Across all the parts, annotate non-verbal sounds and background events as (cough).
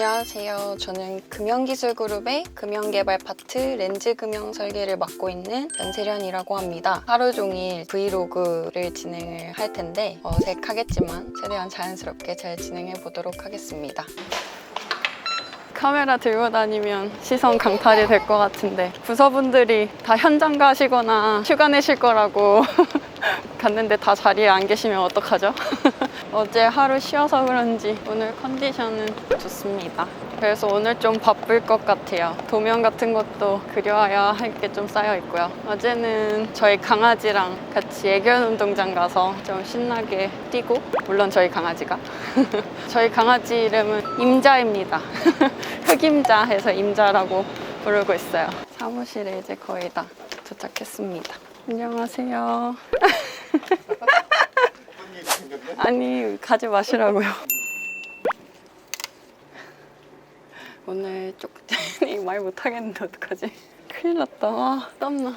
안녕하세요. 저는 금형기술그룹의 금형개발 파트 렌즈 금형 설계를 맡고 있는 연세련이라고 합니다. 하루 종일 브이로그를 진행을 할 텐데 어색하겠지만 최대한 자연스럽게 잘 진행해 보도록 하겠습니다. 카메라 들고 다니면 시선 강탈이 될 것 같은데 부서분들이 다 현장 가시거나 휴가 내실 거라고 (laughs) 갔는데 다 자리에 안 계시면 어떡하죠? (laughs) 어제 하루 쉬어서 그런지 오늘 컨디션은 좋습니다. 그래서 오늘 좀 바쁠 것 같아요. 도면 같은 것도 그려야 할 게 좀 쌓여 있고요. 어제는 저희 강아지랑 같이 애견 운동장 가서 좀 신나게 뛰고 물론 저희 강아지가 (laughs) 저희 강아지 이름은 임자입니다. (laughs) 흑임자 해서 임자라고 부르고 있어요. 사무실에 이제 거의 다 도착했습니다. 안녕하세요. (laughs) 아니 가지 마시라고요. 오늘 쪽지니 (laughs) 말 못하겠는데 어떡하지? 큰일 났다. 아, 땀나.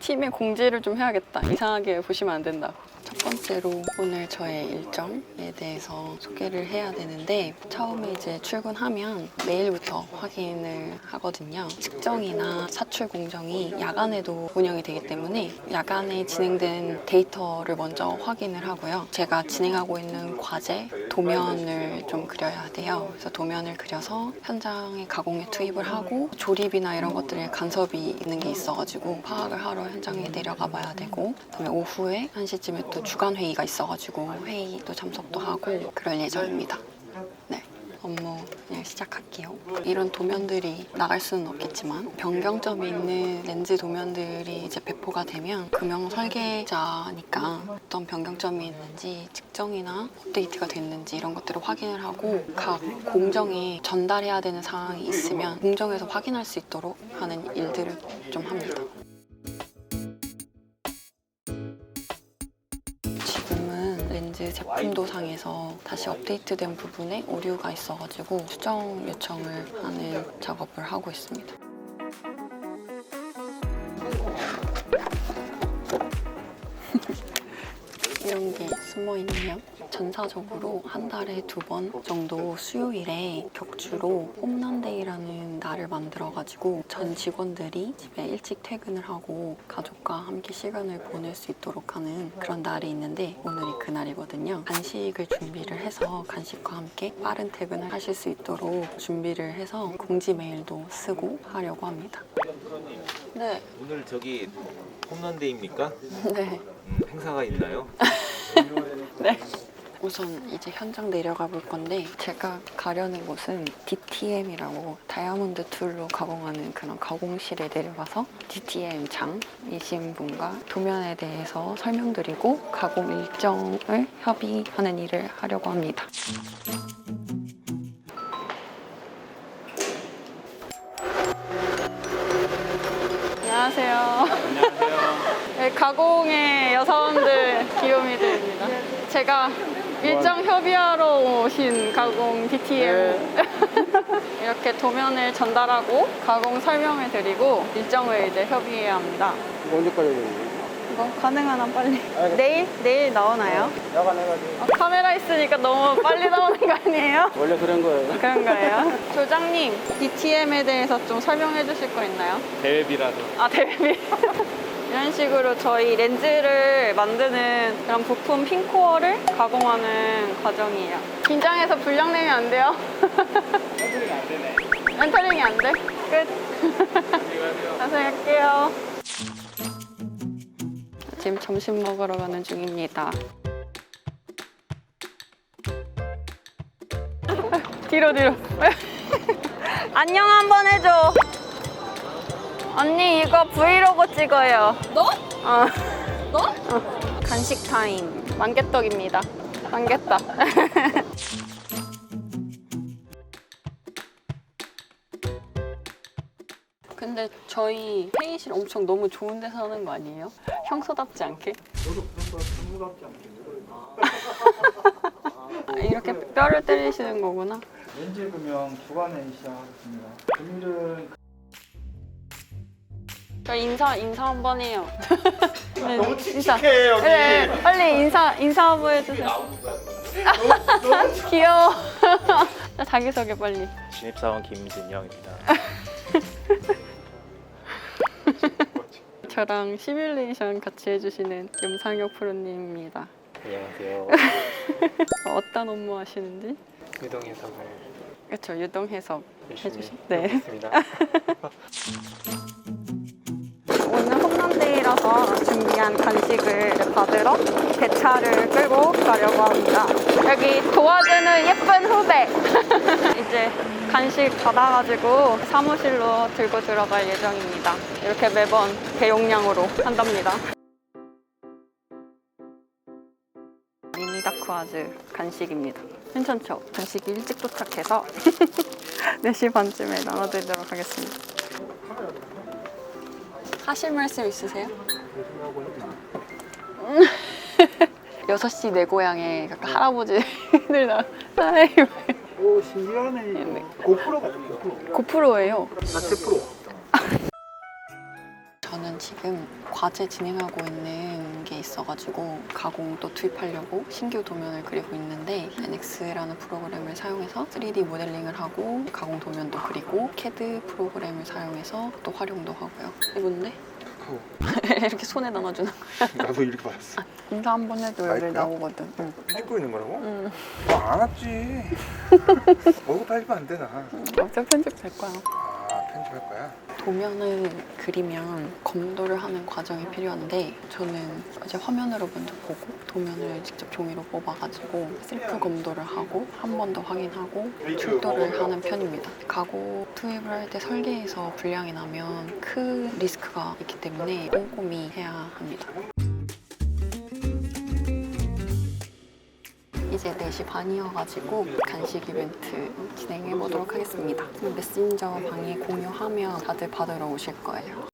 팀에 공지를 좀 해야겠다. 이상하게 보시면 안 된다고. 첫 번째로 오늘 저의 일정에 대해서 소개를 해야 되는데 처음에 이제 출근하면 내일부터 확인을 하거든요. 측정이나 사출 공정이 야간에도 운영이 되기 때문에 야간에 진행된 데이터를 먼저 확인을 하고요. 제가 진행하고 있는 과제 도면을 좀 그려야 돼요. 그래서 도면을 그려서 현장에 가공에 투입을 하고 조립이나 이런 것들에 간섭이 있는 게 있어가지고 파악을 하러 현장에 내려가 봐야 되고 그다음에 오후에 1시쯤에 또 주간 회의가 있어가지고 회의도 참석도 하고 그럴 예정입니다. 네. 업무 그냥 시작할게요. 이런 도면들이 나갈 수는 없겠지만 변경점이 있는 렌즈 도면들이 이제 배포가 되면 금형 설계자니까 어떤 변경점이 있는지 측정이나 업데이트가 됐는지 이런 것들을 확인을 하고 각 공정에 전달해야 되는 사항이 있으면 공정에서 확인할 수 있도록 하는 일들을 좀 합니다. 지금은 렌즈 제품도 상에서 다시 업데이트된 부분에 오류가 있어가지고 수정 요청을 하는 작업을 하고 있습니다. (laughs) 이런 게 숨어 있네요. 전사적으로 한 달에 두 번 정도 수요일에 격주로 홈런데이라는 날을 만들어가지고 전 직원들이 집에 일찍 퇴근을 하고 가족과 함께 시간을 보낼 수 있도록 하는 그런 날이 있는데 오늘이 그 날이거든요. 간식을 준비를 해서 간식과 함께 빠른 퇴근을 하실 수 있도록 준비를 해서 공지 메일도 쓰고 하려고 합니다. 네, 오늘 저기 홈런데이입니까? 네. 음, 행사가 있나요? (laughs) 네. 우선 이제 현장 내려가 볼 건데 제가 가려는 곳은 DTM이라고 다이아몬드 툴로 가공하는 그런 가공실에 내려가서 DTM 장이신 분과 도면에 대해서 설명드리고 가공 일정을 협의하는 일을 하려고 합니다. 안녕하세요. 안녕하세요. 가공의 여사원들 귀요미들입니다. 제가 일정 협의하러 오신 가공 DTM (laughs) 이렇게 도면을 전달하고 가공 설명을 드리고 일정을 이제 협의해야 합니다. 이거 언제까지? 이거 가능하나 빨리. 알겠습니다. 내일 내일 나오나요? 야간 해가지고 어, 카메라 있으니까 너무 빨리 나오는 거 아니에요? (laughs) 원래 그런 거예요. 그런 거예요. 조장님, DTM에 대해서 좀 설명해 주실 거 있나요? 대회비라도 아, 데뷔. (laughs) 이런 식으로 저희 렌즈를 만드는 그런 부품 핀코어를 가공하는 과정이에요. 긴장해서 분량 내면 안 돼요? 컨트롤이 안 되네. 멘터링이 안 돼? 끝. 고생할게요. 지금 점심 먹으러 가는 중입니다. (laughs) 뒤로 뒤로. (laughs) 안녕 한번 해줘. 언니 이거 브이로그 찍어요. 너? 어. 너? 어. 간식 타임. 만개떡입니다. 만개떡. (laughs) 근데 저희 회의실 엄청 너무 좋은 데서 하는 거 아니에요? 형소답지 않게? 저도 그런 거 전문답지 않게. 아, 이렇게 뼈를 때리시는 거구나. 렌즈 금형 주간에 시작하겠습니다. 금일은 저 인사 인사 한 번 해요. (laughs) 네, 너무 인사. 칙칙해 여기. 네, 빨리 인사 인사 한번 해주세요. (laughs) 귀여워. 자, (laughs) 자기 소개 빨리. 신입사원 김진영입니다. 저랑 시뮬레이션 같이 해주시는 염상혁 프로님입니다. 안녕하세요. 어, 어떤 업무 하시는지? 유동 해석을 그렇죠, 유동 해석 열심히 해주신. 네. 해보겠습니다. 홈런데이라서 준비한 간식을 받으러 배차를 끌고 가려고 합니다. 여기 도와주는 예쁜 후배. (laughs) 이제 간식 받아가지고 사무실로 들고 들어갈 예정입니다. 이렇게 매번 대용량으로 한답니다. 미니 다크아즈 간식입니다. 괜찮죠? 간식이 일찍 도착해서 (laughs) 4시 반쯤에 나눠드리도록 하겠습니다. 하실 말씀 있으세요? 음. (laughs) 6시 내 고향에 약간 할아버지들 나 아이, 오 신기하네 네. 고프로 같은 고프로. 고프로예요. 나 10%. 저는 지금 과제 진행하고 있는 게 있어가지고 가공 또 투입하려고 신규 도면을 그리고 있는데 NX라는 프로그램을 사용해서 3D 모델링을 하고 가공 도면도 그리고 CAD 프로그램을 사용해서 또 활용도 하고요. 이건데 (laughs) 이렇게 손에 담아주는 나도 이렇게 받았어. 인사 한 번 해도 마이크야? 나오거든. 응. 찍고 있는 거라고? 응. 뭐안 왔지. (laughs) 얼굴 팔리면 안 되나? 어차피 편집 될 거야. 아 편집할 거야? 도면을 그리면 검도를 하는 과정이 필요한데 저는 이제 화면으로 먼저 보고 도면을 직접 종이로 뽑아가지고 셀프 검도를 하고 한 번 더 확인하고 출도를 하는 편입니다. 가구 투입을 할 때 설계에서 불량이 나면 큰 리스크가 있기 때문에 꼼꼼히 해야 합니다. 이제 4시 반이어가지고 간식 이벤트 진행해 보도록 하겠습니다. 메신저 방에 공유하면 다들 받으러 오실 거예요.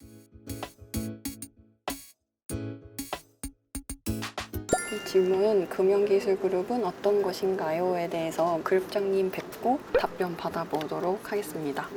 이 질문 금연기술그룹은 어떤 것인가요?에 대해서 그룹장님 뵙고 답변 받아보도록 하겠습니다.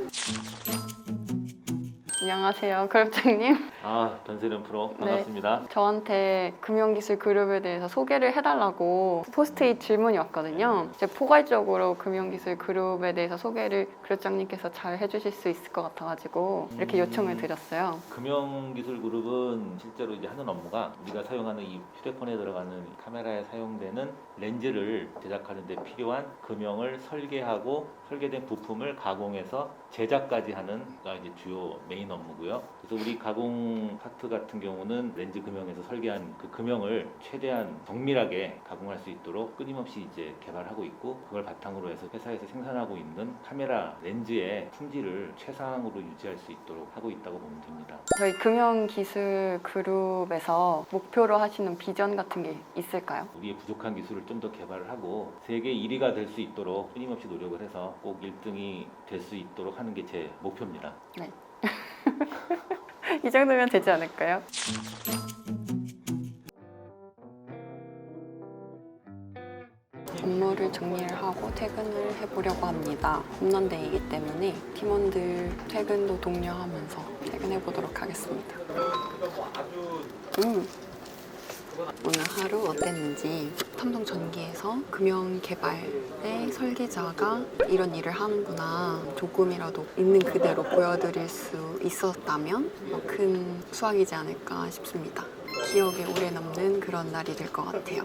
안녕하세요, 그룹장님. 아, 변세련 프로 네. 반갑습니다. 저한테 금융기술 그룹에 대해서 소개를 해달라고 포스트잇 질문이 왔거든요. 이제 포괄적으로 금융기술 그룹에 대해서 소개를 그룹장님께서 잘 해주실 수 있을 것 같아가지고 이렇게 음. 요청을 드렸어요. 금융기술그룹은 실제로 이제 하는 업무가 우리가 사용하는 이 휴대폰에 들어가는 카메라에 사용되는 렌즈를 제작하는 데 필요한 금형을 설계하고 설계된 부품을 가공해서 제작까지 하는 가 이제 주요 메인 업무고요. 그래서 우리 가공 파트 같은 경우는 렌즈 금형에서 설계한 그 금형을 최대한 정밀하게 가공할 수 있도록 끊임없이 이제 개발하고 있고 그걸 바탕으로 해서 회사에서 생산하고 있는 카메라 렌즈의 품질을 최상으로 유지할 수 있도록 하고 있다고 보면 됩니다. 저희 금융기술 그룹에서 목표로 하시는 비전 같은 게 있을까요? 우리의 부족한 기술을 좀 더 개발을 하고 세계 1위가 될 수 있도록 끊임없이 노력을 해서 꼭 1등이 될 수 있도록 하는 게 제 목표입니다. (laughs) (laughs) 이 정도면 되지 않을까요? 업무를 정리를 하고 퇴근을 해보려고 합니다. 홈런데이이기 때문에 팀원들 퇴근도 독려하면서 퇴근해 보도록 하겠습니다. 음. 오늘 하루 어땠는지 삼성 전기에서 금융 개발의 설계자가 이런 일을 하는구나 조금이라도 있는 그대로 보여드릴 수 있었다면 뭐큰 수확이지 않을까 싶습니다. 기억에 오래 남는 그런 날이 될 것 같아요.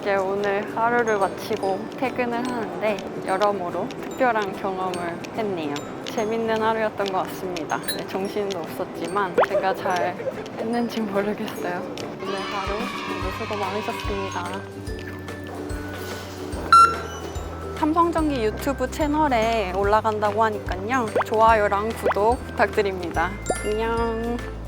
이제 오늘 하루를 마치고 퇴근을 하는데 여러모로 특별한 경험을 했네요. 재밌는 하루였던 것 같습니다. 네, 정신도 없었지만 제가 잘 했는지 모르겠어요. 오늘 하루 모두 수고 많으셨습니다. 삼성전기 유튜브 채널에 올라간다고 하니까요. 좋아요랑 구독 부탁드립니다. 안녕.